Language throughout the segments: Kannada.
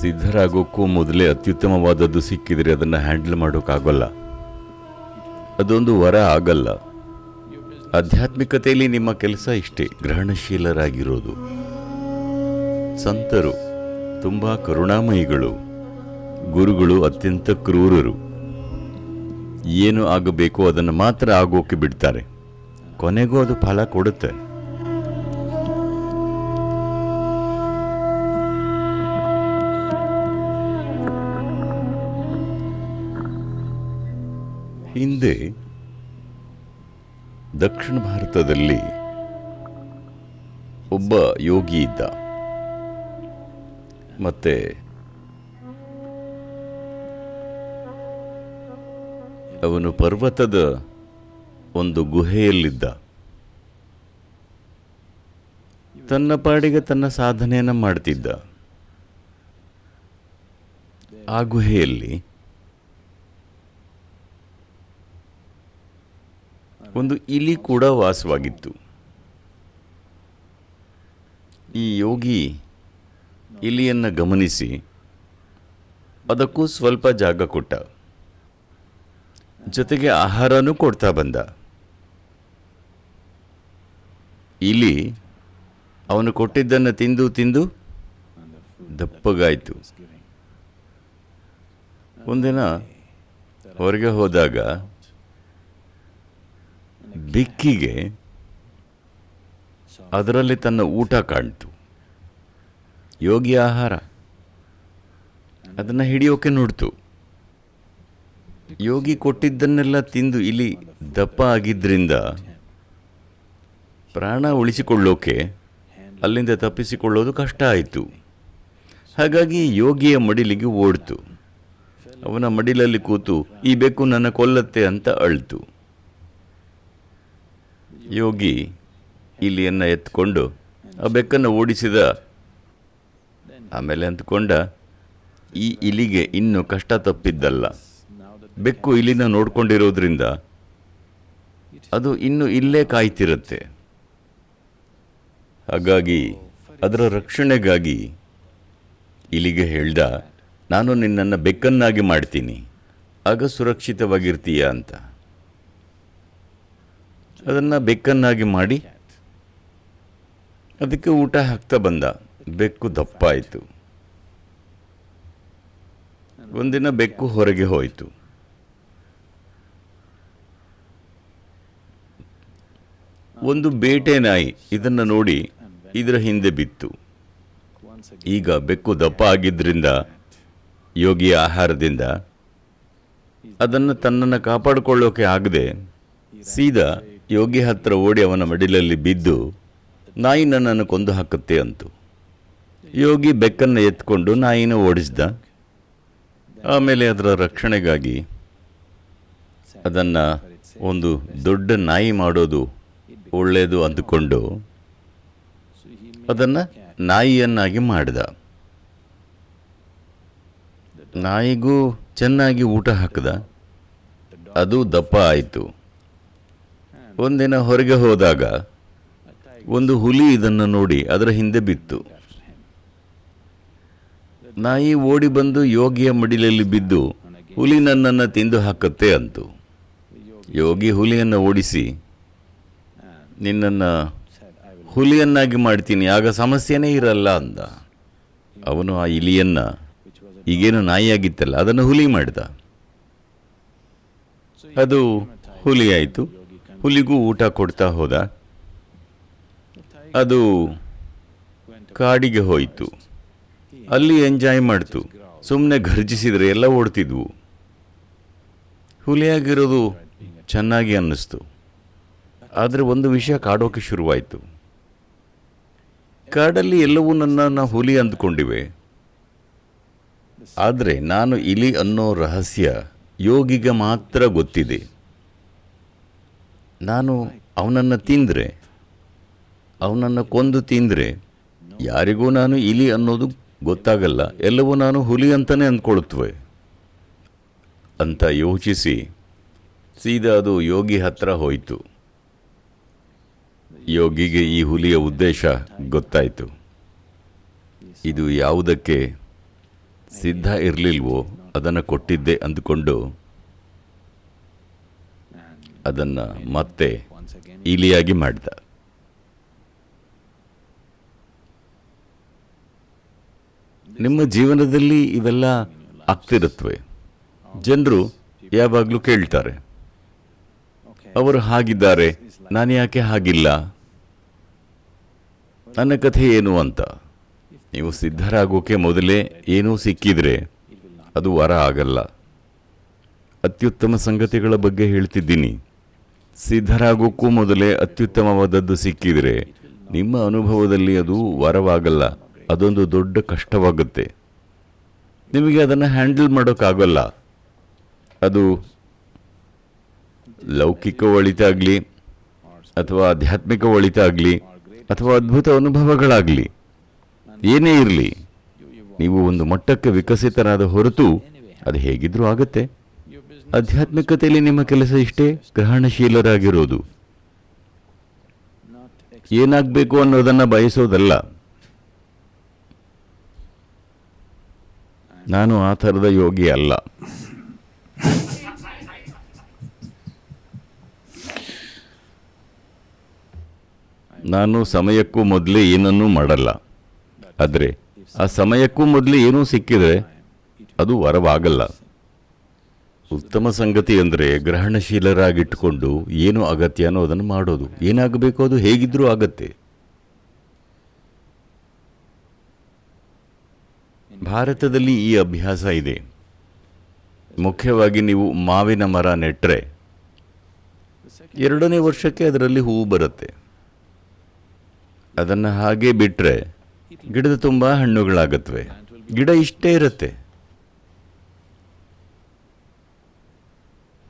ಸಿದ್ಧರಾಗೋಕ್ಕೂ ಮೊದಲೇ ಅತ್ಯುತ್ತಮವಾದದ್ದು ಸಿಕ್ಕಿದರೆ ಅದನ್ನು ಹ್ಯಾಂಡಲ್ ಮಾಡೋಕ್ಕಾಗಲ್ಲ. ಅದೊಂದು ವರ ಆಗಲ್ಲ. ಆಧ್ಯಾತ್ಮಿಕತೆಯಲ್ಲಿ ನಿಮ್ಮ ಕೆಲಸ ಇಷ್ಟೇ, ಗ್ರಹಣಶೀಲರಾಗಿರೋದು. ಸಂತರು, ತುಂಬ ಕರುಣಾಮಯಿಗಳು, ಗುರುಗಳು ಅತ್ಯಂತ ಕ್ರೂರರು. ಏನು ಆಗಬೇಕೋ ಅದನ್ನು ಮಾತ್ರ ಆಗೋಕೆ ಬಿಡ್ತಾರೆ. ಕೊನೆಗೂ ಅದು ಫಲ ಕೊಡುತ್ತೆ. ದಕ್ಷಿಣ ಭಾರತದಲ್ಲಿ ಒಬ್ಬ ಯೋಗಿ ಇದ್ದ. ಮತ್ತೆ ಅವನು ಪರ್ವತದ ಒಂದು ಗುಹೆಯಲ್ಲಿದ್ದ. ತನ್ನ ಪಾಡಿಗೆ ತನ್ನ ಸಾಧನೆಯನ್ನು ಮಾಡ್ತಿದ್ದ. ಆ ಗುಹೆಯಲ್ಲಿ ಒಂದು ಇಲಿ ಕೂಡ ವಾಸವಾಗಿತ್ತು. ಈ ಯೋಗಿ ಇಲಿಯನ್ನು ಗಮನಿಸಿ, ಅದಕ್ಕೂ ಸ್ವಲ್ಪ ಜಾಗ ಕೊಟ್ಟ. ಜೊತೆಗೆ ಆಹಾರನೂ ಕೊಡ್ತಾ ಬಂದ. ಇಲಿ ಅವನು ಕೊಟ್ಟಿದ್ದನ್ನು ತಿಂದು ತಿಂದು ದಪ್ಪಗಾಯಿತು. ಒಂದಿನ ಹೊರಗೆ ಹೋದಾಗ ಬಿಕ್ಕಿಗೆ ಅದರಲ್ಲಿ ತನ್ನ ಊಟ ಕಾಣ್ತು. ಯೋಗಿ ಆಹಾರ. ಅದನ್ನು ಹಿಡಿಯೋಕೆ ನೋಡ್ತು. ಯೋಗಿ ಕೊಟ್ಟಿದ್ದನ್ನೆಲ್ಲ ತಿಂದು ಇಲ್ಲಿ ದಪ್ಪ ಆಗಿದ್ದರಿಂದ ಪ್ರಾಣ ಉಳಿಸಿಕೊಳ್ಳೋಕೆ ಅಲ್ಲಿಂದ ತಪ್ಪಿಸಿಕೊಳ್ಳೋದು ಕಷ್ಟ ಆಯಿತು. ಹಾಗಾಗಿ ಯೋಗಿಯ ಮಡಿಲಿಗೆ ಓಡ್ತು. ಅವನ ಮಡಿಲಲ್ಲಿ ಕೂತು, ಈ ಬೆಕ್ಕು ನನ್ನ ಕೊಲ್ಲತ್ತೆ ಅಂತ ಅಳ್ತು. ಯೋಗಿ ಇಲಿಯನ್ನು ಎತ್ಕೊಂಡು ಆ ಬೆಕ್ಕನ್ನು ಓಡಿಸಿದ ಆಮೇಲೆ ಅಂದ್ಕೊಂಡ, ಈ ಇಲಿಗೆ ಇನ್ನು ಕಷ್ಟ ತಪ್ಪಿದ್ದಲ್ಲ. ಬೆಕ್ಕು ಇಲಿನ ನೋಡ್ಕೊಂಡಿರೋದ್ರಿಂದ ಅದು ಇನ್ನು ಇಲ್ಲೇ ಕಾಯ್ತಿರುತ್ತೆ. ಹಾಗಾಗಿ ಅದರ ರಕ್ಷಣೆಗಾಗಿ ಇಲಿಗೆ ಹೇಳ್ದ, ನಾನು ನಿನ್ನನ್ನು ಬೆಕ್ಕನ್ನಾಗಿ ಮಾಡ್ತೀನಿ. ಆಗ ಸುರಕ್ಷಿತವಾಗಿರ್ತೀಯ ಅಂತ. ಅದನ್ನು ಬೆಕ್ಕನ್ನಾಗಿ ಮಾಡಿ ಅದಕ್ಕೆ ಊಟ ಹಾಕ್ತಾ ಬಂದ. ಬೆಕ್ಕು ದಪ್ಪ ಆಯಿತು. ಒಂದಿನ ಬೆಕ್ಕು ಹೊರಗೆ ಹೋಯಿತು. ಒಂದು ಬೇಟೆ ನಾಯಿ ಇದನ್ನು ನೋಡಿ ಇದರ ಹಿಂದೆ ಬಿತ್ತು. ಈಗ ಬೆಕ್ಕು ದಪ್ಪ ಆಗಿದ್ರಿಂದ ಯೋಗಿಯ ಆಹಾರದಿಂದ ಅದನ್ನು ತನ್ನನ್ನು ಕಾಪಾಡಿಕೊಳ್ಳೋಕೆ ಆಗದೆ ಸೀದಾ ಯೋಗಿ ಹತ್ರ ಓಡಿ ಅವನ ಮಡಿಲಲ್ಲಿ ಬಿದ್ದು, ನಾಯಿ ನನ್ನನ್ನು ಕೊಂದು ಹಾಕುತ್ತೆ ಅಂತು. ಯೋಗಿ ಬೆಕ್ಕನ್ನು ಎತ್ಕೊಂಡು ನಾಯಿನ ಓಡಿಸ್ದ. ಆಮೇಲೆ ಅದರ ರಕ್ಷಣೆಗಾಗಿ ಅದನ್ನು ಒಂದು ದೊಡ್ಡ ನಾಯಿ ಮಾಡೋದು ಒಳ್ಳೆಯದು ಅಂದುಕೊಂಡು ಅದನ್ನು ನಾಯಿಯನ್ನಾಗಿ ಮಾಡಿದ. ನಾಯಿಗೂ ಚೆನ್ನಾಗಿ ಊಟ ಹಾಕಿದ. ಅದು ದಪ್ಪ ಆಯಿತು. ಒಂದಿನ ಹೊರಗೆ ಹೋದಾಗ ಒಂದು ಹುಲಿ ಇದನ್ನು ನೋಡಿ ಅದರ ಹಿಂದೆ ಬಿತ್ತು. ನಾಯಿ ಓಡಿ ಬಂದು ಯೋಗಿಯ ಮಡಿಲಲ್ಲಿ ಬಿದ್ದು, ಹುಲಿ ನನ್ನನ್ನು ತಿಂದು ಹಾಕತ್ತೆ ಅಂತು. ಯೋಗಿ ಹುಲಿಯನ್ನು ಓಡಿಸಿ, ನಿನ್ನನ್ನು ಹುಲಿಯನ್ನಾಗಿ ಮಾಡ್ತೀನಿ, ಆಗ ಸಮಸ್ಯೆನೇ ಇರಲ್ಲ ಅಂದ. ಅವನು ಆ ಇಲಿಯನ್ನ, ಈಗೇನು ನಾಯಿಯಾಗಿತ್ತಲ್ಲ, ಅದನ್ನು ಹುಲಿ ಮಾಡಿದ. ಅದು ಹುಲಿಯಾಯಿತು ಹುಲಿಗೂ ಊಟ ಕೊಡ್ತಾ ಹೋದ. ಅದು ಕಾಡಿಗೆ ಹೋಯಿತು. ಅಲ್ಲಿ ಎಂಜಾಯ್ ಮಾಡ್ತು. ಸುಮ್ಮನೆ ಘರ್ಜಿಸಿದ್ರೆ ಎಲ್ಲ ಓಡ್ತಿದ್ವು. ಹುಲಿಯಾಗಿರೋದು ಚೆನ್ನಾಗಿ ಅನ್ನಿಸ್ತು. ಆದರೆ ಒಂದು ವಿಷಯ ಕಾಡೋಕೆ ಶುರುವಾಯಿತು. ಕಾಡಲ್ಲಿ ಎಲ್ಲವೂ ನನ್ನನ್ನು ಹುಲಿ ಅಂದ್ಕೊಂಡಿವೆ. ಆದರೆ ನಾನು ಇಲಿ ಅನ್ನೋ ರಹಸ್ಯ ಯೋಗಿಗೆ ಮಾತ್ರ ಗೊತ್ತಿದೆ. ನಾನು ಅವನನ್ನು ತಿಂದರೆ, ಅವನನ್ನು ಕೊಂದು ತಿಂದರೆ, ಯಾರಿಗೂ ನಾನು ಇಲಿ ಅನ್ನೋದು ಗೊತ್ತಾಗಲ್ಲ. ಎಲ್ಲವೂ ನಾನು ಹುಲಿ ಅಂತಲೇ ಅಂದ್ಕೊಳ್ತವೆ. ಅಂತ ಯೋಚಿಸಿ, ಸೀದಾ ಅದು ಯೋಗಿ ಹತ್ರ ಹೋಯಿತು. ಯೋಗಿಗೆ ಈ ಹುಲಿಯ ಉದ್ದೇಶ ಗೊತ್ತಾಯಿತು. ಇದು ಯಾವುದಕ್ಕೆ ಸಿದ್ಧ ಇರಲಿಲ್ವೋ ಅದನ್ನು ಕೊಟ್ಟಿದ್ದೆ ಅಂದುಕೊಂಡು ಅದನ್ನು ಮತ್ತೆ ಇಲಿಯಾಗಿ ಮಾಡಿದ. ನಿಮ್ಮ ಜೀವನದಲ್ಲಿ ಇವೆಲ್ಲ ಆಗ್ತಿರುತ್ತವೆ ಜನರು ಯಾವಾಗಲೂ ಕೇಳ್ತಾರೆ, ಅವರು ಹಾಗಿದ್ದಾರೆ, ನಾನು ಯಾಕೆ ಹಾಗಿಲ್ಲ? ನನ್ನ ಕಥೆ ಏನು ಅಂತ? ನೀವು ಸಿದ್ಧರಾಗೋಕೆ ಮೊದಲೇ ಏನೂ ಸಿಕ್ಕಿದ್ರೆ ಅದು ವರ ಆಗಲ್ಲ. ಅತ್ಯುತ್ತಮ ಸಂಗತಿಗಳ ಬಗ್ಗೆ ಹೇಳ್ತಿದ್ದೀನಿ. ಸಿದ್ಧರಾಗೋಕ್ಕೂ ಮೊದಲೇ ಅತ್ಯುತ್ತಮವಾದದ್ದು ಸಿಕ್ಕಿದರೆ ನಿಮ್ಮ ಅನುಭವದಲ್ಲಿ ಅದು ವರವಾಗಲ್ಲ, ಅದೊಂದು ದೊಡ್ಡ ಕಷ್ಟವಾಗುತ್ತೆ. ನಿಮಗೆ ಅದನ್ನು ಹ್ಯಾಂಡಲ್ ಮಾಡೋಕ್ಕಾಗಲ್ಲ. ಅದು ಲೌಕಿಕ ಒಳಿತ ಆಗಲಿ ಅಥವಾ ಆಧ್ಯಾತ್ಮಿಕ ಒಳಿತ ಆಗಲಿ ಅಥವಾ ಅದ್ಭುತ ಅನುಭವಗಳಾಗಲಿ, ಏನೇ ಇರಲಿ, ನೀವು ಒಂದು ಮಟ್ಟಕ್ಕೆ ವಿಕಸಿತರಾದ ಹೊರತು ಅದು ಹೇಗಿದ್ರೂ ಆಗುತ್ತೆ. ಆಧ್ಯಾತ್ಮಿಕತೆಯಲ್ಲಿ ನಿಮ್ಮ ಕೆಲಸ ಇಷ್ಟೇ? ಗ್ರಹಣಶೀಲರಾಗಿರೋದು. ಏನಾಗಬೇಕು ಅನ್ನೋದನ್ನು ಬಯಸೋದಲ್ಲ. ನಾನು ಆ ಥರದ ಯೋಗಿ ಅಲ್ಲ. ನಾನು ಸಮಯಕ್ಕೂ ಮೊದಲೇ ಏನನ್ನೂ ಮಾಡಲ್ಲ. ಆದರೆ ಆ ಸಮಯಕ್ಕೂ ಮೊದಲೇ ಏನೂ ಸಿಕ್ಕಿದರೆ ಅದು ವರವಾಗಲ್ಲ. ಉತ್ತಮ ಸಂಗತಿ ಅಂದರೆ ಗ್ರಹಣಶೀಲರಾಗಿಟ್ಟುಕೊಂಡು ಏನು ಅಗತ್ಯನೋ ಅದನ್ನು ಮಾಡೋದು. ಏನಾಗಬೇಕು ಅದು? ಹೇಗಿದ್ರೂ ಆಗತ್ತೆ. ಭಾರತದಲ್ಲಿ ಈ ಅಭ್ಯಾಸ ಇದೆ. ಮುಖ್ಯವಾಗಿ ನೀವು ಮಾವಿನ ಮರ ನೆಟ್ಟರೆ ಎರಡನೇ ವರ್ಷಕ್ಕೆ ಅದರಲ್ಲಿ ಹೂವು ಬರುತ್ತೆ. ಅದನ್ನು ಹಾಗೆ ಬಿಟ್ಟರೆ ಗಿಡದ ತುಂಬ ಹಣ್ಣುಗಳಾಗತ್ವೆ. ಗಿಡ ಇಷ್ಟೇ ಇರುತ್ತೆ.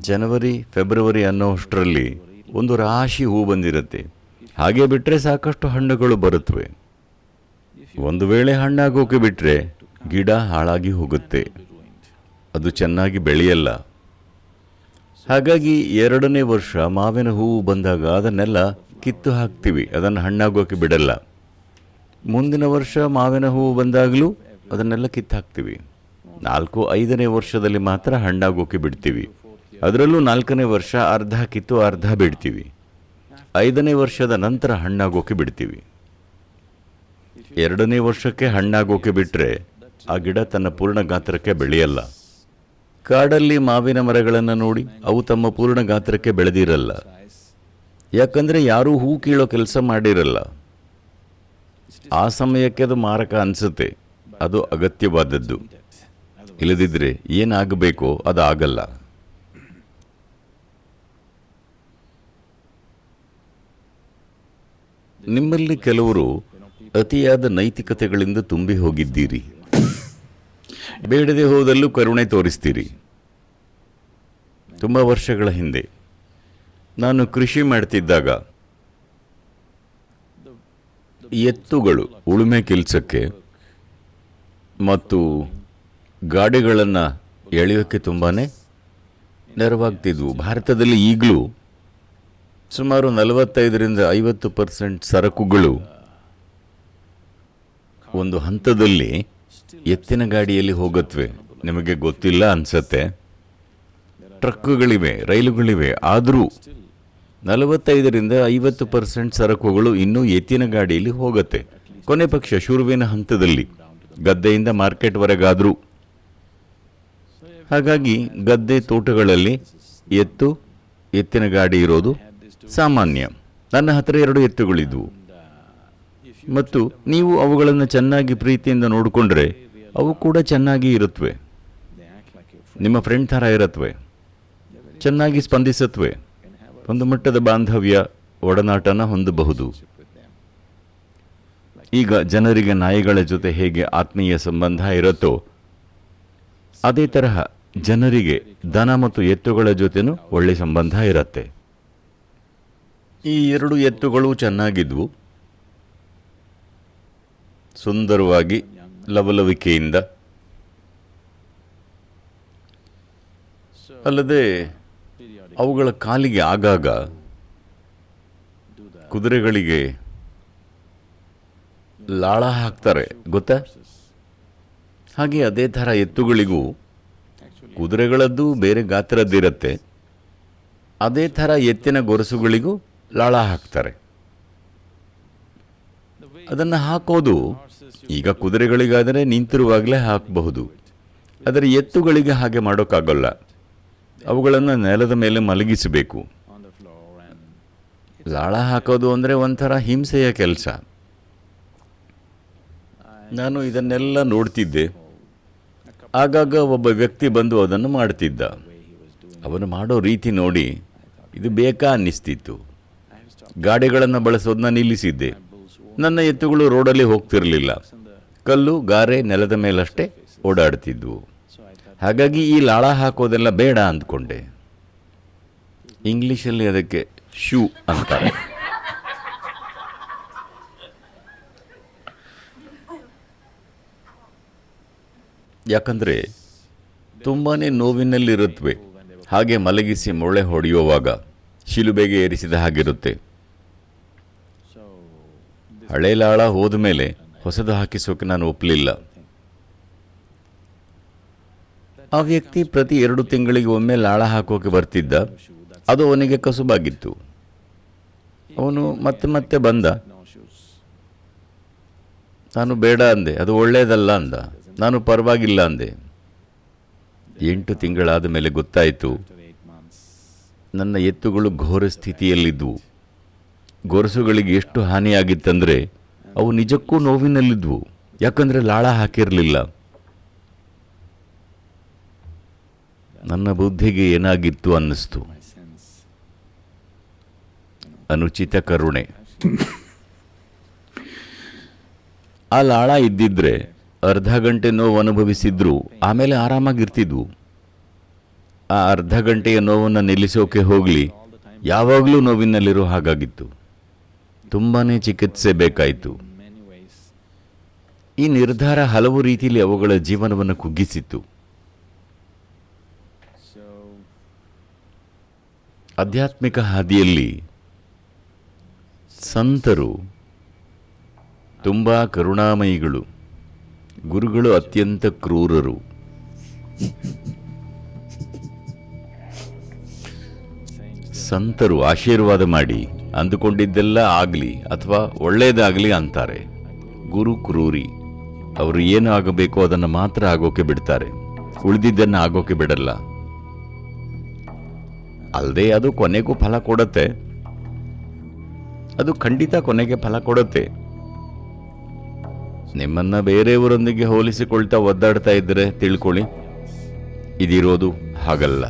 ಜನವರಿ, ಫೆಬ್ರವರಿ ಅನ್ನೋಷ್ಟರಲ್ಲಿ ಒಂದು ರಾಶಿ ಹೂ ಬಂದಿರುತ್ತೆ. ಹಾಗೆ ಬಿಟ್ಟರೆ ಸಾಕಷ್ಟು ಹಣ್ಣುಗಳು ಬರುತ್ತವೆ ಒಂದು ವೇಳೆ ಹಣ್ಣಾಗೋಕೆ ಬಿಟ್ಟರೆ ಗಿಡ ಹಾಳಾಗಿ ಹೋಗುತ್ತೆ. ಅದು ಚೆನ್ನಾಗಿ ಬೆಳೆಯಲ್ಲ. ಹಾಗಾಗಿ ಎರಡನೇ ವರ್ಷ ಮಾವಿನ ಹೂವು ಬಂದಾಗ ಅದನ್ನೆಲ್ಲ ಕಿತ್ತು ಹಾಕ್ತೀವಿ. ಅದನ್ನು ಹಣ್ಣಾಗೋಕೆ ಬಿಡಲ್ಲ. ಮುಂದಿನ ವರ್ಷ ಮಾವಿನ ಹೂವು ಬಂದಾಗಲೂ ಅದನ್ನೆಲ್ಲ ಕಿತ್ತು ಹಾಕ್ತೀವಿ. ನಾಲ್ಕು, ಐದನೇ ವರ್ಷದಲ್ಲಿ ಮಾತ್ರ ಹಣ್ಣಾಗೋಕೆ ಬಿಡ್ತೀವಿ. ಅದರಲ್ಲೂ ನಾಲ್ಕನೇ ವರ್ಷ ಅರ್ಧ ಕಿತ್ತು, ಅರ್ಧ ಬಿಡ್ತೀವಿ. ಐದನೇ ವರ್ಷದ ನಂತರ ಹಣ್ಣಾಗೋಕೆ ಬಿಡ್ತೀವಿ. ಎರಡನೇ ವರ್ಷಕ್ಕೆ ಹಣ್ಣಾಗೋಕೆ ಬಿಟ್ಟರೆ ಆ ಗಿಡ ತನ್ನ ಪೂರ್ಣ ಗಾತ್ರಕ್ಕೆ ಬೆಳೆಯಲ್ಲ. ಕಾಡಲ್ಲಿ ಮಾವಿನ ಮರಗಳನ್ನು ನೋಡಿ ಅವು ತಮ್ಮ ಪೂರ್ಣ ಗಾತ್ರಕ್ಕೆ ಬೆಳೆದಿರಲ್ಲ. ಯಾಕಂದ್ರೆ ಯಾರೂ ಹೂ ಕೀಳೋ ಕೆಲಸ ಮಾಡಿರಲ್ಲ. ಆ ಸಮಯಕ್ಕೆ ಅದು ಮಾರಕ ಅನಿಸುತ್ತೆ. ಅದು ಅಗತ್ಯವಾದದ್ದು. ಇಲ್ಲದಿದ್ದರೆ ಏನಾಗಬೇಕೋ ಅದು ಆಗಲ್ಲ ನಿಮ್ಮಲ್ಲಿ ಕೆಲವರು ಅತಿಯಾದ ನೈತಿಕತೆಗಳಿಂದ ತುಂಬಿ ಹೋಗಿದ್ದೀರಿ. ಬೇಡದೆ ಹೋದಲ್ಲೂ ಕರುಣೆ ತೋರಿಸ್ತೀರಿ. ತುಂಬ ವರ್ಷಗಳ ಹಿಂದೆ ನಾನು ಕೃಷಿ ಮಾಡ್ತಿದ್ದಾಗ ಎತ್ತುಗಳು, ಉಳುಮೆ ಕೆಲಸಕ್ಕೆ ಮತ್ತು ಗಾಡಿಗಳನ್ನು ಎಳೆಯೋಕ್ಕೆ ತುಂಬಾ ನೆರವಾಗ್ತಿದ್ವು. ಭಾರತದಲ್ಲಿ ಈಗಲೂ ಸುಮಾರು ನಲವತ್ತೈದರಿಂದ ಐವತ್ತು ಪರ್ಸೆಂಟ್ ಸರಕುಗಳು ಒಂದು ಹಂತದಲ್ಲಿ ಎತ್ತಿನ ಗಾಡಿಯಲ್ಲಿ ಹೋಗತ್ವೆ. ನಿಮಗೆ ಗೊತ್ತಿಲ್ಲ ಅನ್ಸತ್ತೆ. ಟ್ರಕ್ಗಳಿವೆ ರೈಲುಗಳಿವೆ, ಆದರೂ ನಲವತ್ತೈದರಿಂದ ಐವತ್ತು ಪರ್ಸೆಂಟ್ ಸರಕುಗಳು ಇನ್ನೂ ಎತ್ತಿನ ಗಾಡಿಯಲ್ಲಿ ಹೋಗುತ್ತೆ. ಕೊನೆ ಪಕ್ಷ ಶುರುವಿನ ಹಂತದಲ್ಲಿ ಗದ್ದೆಯಿಂದ ಮಾರ್ಕೆಟ್ವರೆಗಾದರೂ ಹಾಗಾಗಿ ಗದ್ದೆ ತೋಟಗಳಲ್ಲಿ ಎತ್ತು, ಎತ್ತಿನ ಗಾಡಿ ಇರೋದು ಸಾಮಾನ್ಯ. ನನ್ನ ಹತ್ತಿರ ಎರಡು ಎತ್ತುಗಳಿದ್ವು. ಮತ್ತು ನೀವು ಅವುಗಳನ್ನು ಚೆನ್ನಾಗಿ ಪ್ರೀತಿಯಿಂದ ನೋಡಿಕೊಂಡ್ರೆ ಅವು ಕೂಡ ಚೆನ್ನಾಗಿ ಇರುತ್ತವೆ ನಿಮ್ಮ ಫ್ರೆಂಡ್ ಥರ ಇರತ್ವೆ. ಚೆನ್ನಾಗಿ ಸ್ಪಂದಿಸತ್ವೆ. ಒಂದು ಮಟ್ಟದ ಬಾಂಧವ್ಯ ಒಡನಾಟನ ಹೊಂದಬಹುದು. ಈಗ ಜನರಿಗೆ ನಾಯಿಗಳ ಜೊತೆ ಹೇಗೆ ಆತ್ಮೀಯ ಸಂಬಂಧ ಇರುತ್ತೋ, ಅದೇ ತರಹ ಜನರಿಗೆ ದನ ಮತ್ತು ಎತ್ತುಗಳ ಜೊತೆನೂ ಒಳ್ಳೆ ಸಂಬಂಧ ಇರತ್ತೆ. ಈ ಎರಡು ಎತ್ತುಗಳು ಚೆನ್ನಾಗಿದ್ವು. ಸುಂದರವಾಗಿ ಲವಲವಿಕೆಯಿಂದ. ಅಲ್ಲದೆ ಅವುಗಳ ಕಾಲಿಗೆ ಆಗಾಗ ಕುದುರೆಗಳಿಗೆ ಲಾಳ ಹಾಕ್ತಾರೆ, ಗೊತ್ತಾ? ಹಾಗೆ ಅದೇ ಥರ ಎತ್ತುಗಳಿಗೂ ಕುದುರೆಗಳದ್ದು ಬೇರೆ ಗಾತ್ರದ್ದಿರುತ್ತೆ. ಅದೇ ಥರ ಎತ್ತಿನ ಗೊರಸುಗಳಿಗೂ ಲಾಳ ಹಾಕ್ತಾರೆ. ಅದನ್ನು ಹಾಕೋದು ಈಗ ಕುದುರೆಗಳಿಗಾದರೆ ನಿಂತಿರುವಾಗಲೇ ಹಾಕಬಹುದು. ಆದರೆ ಎತ್ತುಗಳಿಗೆ ಹಾಗೆ ಮಾಡೋಕ್ಕಾಗಲ್ಲ. ಅವುಗಳನ್ನು ನೆಲದ ಮೇಲೆ ಮಲಗಿಸಬೇಕು. ಲಾಳ ಹಾಕೋದು ಅಂದರೆ ಒಂಥರ ಹಿಂಸೆಯ ಕೆಲಸ. ನಾನು ಇದನ್ನೆಲ್ಲ ನೋಡ್ತಿದ್ದೆ. ಆಗಾಗ ಒಬ್ಬ ವ್ಯಕ್ತಿ ಬಂದು ಅದನ್ನು ಮಾಡ್ತಿದ್ದ. ಅವನು ಮಾಡೋ ರೀತಿ ನೋಡಿ ಇದು ಬೇಕಾ ಅನ್ನಿಸ್ತಿತ್ತು. ಗಾಡಿಗಳನ್ನು ಬಳಸೋದನ್ನ ನಿಲ್ಲಿಸಿದ್ದೆ. ನನ್ನ ಎತ್ತುಗಳು ರೋಡಲ್ಲಿ ಹೋಗ್ತಿರಲಿಲ್ಲ. ಕಲ್ಲು, ಗಾರೆ ನೆಲದ ಮೇಲಷ್ಟೇ ಓಡಾಡ್ತಿದ್ವು. ಹಾಗಾಗಿ ಈ ಲಾಳ ಹಾಕೋದೆಲ್ಲ ಬೇಡ ಅಂದ್ಕೊಂಡೆ. ಇಂಗ್ಲೀಷಲ್ಲಿ ಅದಕ್ಕೆ ಶೂ ಅಂತಾರೆ. ಯಾಕಂದರೆ ತುಂಬಾ ನೋವಿನಲ್ಲಿರುತ್ತವೆ ಹಾಗೆ ಮಲಗಿಸಿ ಮೊಳೆ ಹೊಡೆಯುವಾಗ ಶಿಲುಬೆಗೆ ಏರಿಸಿದ ಹಾಗಿರುತ್ತೆ. ಹಳೆ ಲಾಳ ಹೋದ ಮೇಲೆ ಹೊಸದು ಹಾಕಿಸೋಕೆ ನಾನು ಒಪ್ಪಲಿಲ್ಲ ಆ ವ್ಯಕ್ತಿ ಪ್ರತಿ ಎರಡು ತಿಂಗಳಿಗೆ ಒಮ್ಮೆ ಲಾಳ ಹಾಕೋಕೆ ಬರ್ತಿದ್ದ. ಅದು ಅವನಿಗೆ ಕಸುಬಾಗಿತ್ತು. ಅವನು ಮತ್ತೆ ಮತ್ತೆ ಬಂದ. ನಾನು ಬೇಡ ಅಂದೆ, ಅದು ಒಳ್ಳೆಯದಲ್ಲ ಅಂದ. ನಾನು ಪರವಾಗಿಲ್ಲ ಅಂದೆ. ಎಂಟು ತಿಂಗಳಾದ ಮೇಲೆ ಗೊತ್ತಾಯಿತು. ನನ್ನ ಎತ್ತುಗಳು ಘೋರ ಸ್ಥಿತಿಯಲ್ಲಿದ್ದವು ಗೊರಸುಗಳಿಗೆ ಎಷ್ಟು ಹಾನಿಯಾಗಿತ್ತಂದರೆ ಅವು ನಿಜಕ್ಕೂ ನೋವಿನಲ್ಲಿದ್ವು. ಯಾಕಂದರೆ ಲಾಳ ಹಾಕಿರಲಿಲ್ಲ. ನನ್ನ ಬುದ್ಧಿಗೆ ಏನಾಗಿತ್ತು ಅನ್ನಿಸ್ತು. ಅನುಚಿತ ಕರುಣೆ. ಆ ಲಾಳ ಇದ್ದಿದ್ರೆ ಅರ್ಧ ಗಂಟೆ ನೋವು ಅನುಭವಿಸಿದ್ರು, ಆಮೇಲೆ ಆರಾಮಾಗಿರ್ತಿದ್ವು. ಆ ಅರ್ಧ ಗಂಟೆಯ ನೋವನ್ನು ನಿಲ್ಲಿಸೋಕೆ ಹೋಗಲಿ, ಯಾವಾಗಲೂ ನೋವಿನಲ್ಲಿರೋ ಹಾಗಾಗಿತ್ತು. ತುಂಬಾ ಚಿಕಿತ್ಸೆ ಬೇಕಾಯಿತು. ಈ ನಿರ್ಧಾರ ಹಲವು ರೀತಿಯಲ್ಲಿ ಅವುಗಳ ಜೀವನವನ್ನು ಕುಗ್ಗಿಸಿತ್ತು. ಆಧ್ಯಾತ್ಮಿಕ ಹಾದಿಯಲ್ಲಿ ಸಂತರು, ತುಂಬ ಕರುಣಾಮಯಿಗಳು, ಗುರುಗಳು ಅತ್ಯಂತ ಕ್ರೂರರು. ಸಂತರು ಆಶೀರ್ವಾದ ಮಾಡಿ. ಅಂದುಕೊಂಡಿದ್ದೆಲ್ಲ ಆಗಲಿ ಅಥವಾ ಒಳ್ಳೆಯದಾಗಲಿ ಅಂತಾರೆ. ಗುರು ಕ್ರೂರಿ. ಅವರು ಏನು ಆಗಬೇಕೋ ಅದನ್ನು ಮಾತ್ರ ಆಗೋಕೆ ಬಿಡ್ತಾರೆ. ಉಳಿದಿದ್ದನ್ನು ಆಗೋಕೆ ಬಿಡಲ್ಲ. ಅಲ್ಲದೆ ಅದು ಕೊನೆಗೂ ಫಲ ಕೊಡುತ್ತೆ. ಅದು ಖಂಡಿತ ಕೊನೆಗೆ ಫಲ ಕೊಡುತ್ತೆ. ನಿಮ್ಮನ್ನ ಬೇರೆಯವರೊಂದಿಗೆ ಹೋಲಿಸಿಕೊಳ್ತಾ ಒದ್ದಾಡ್ತಾ ಇದ್ದರೆ ತಿಳ್ಕೊಳ್ಳಿ. ಇದಿರೋದು ಹಾಗಲ್ಲ.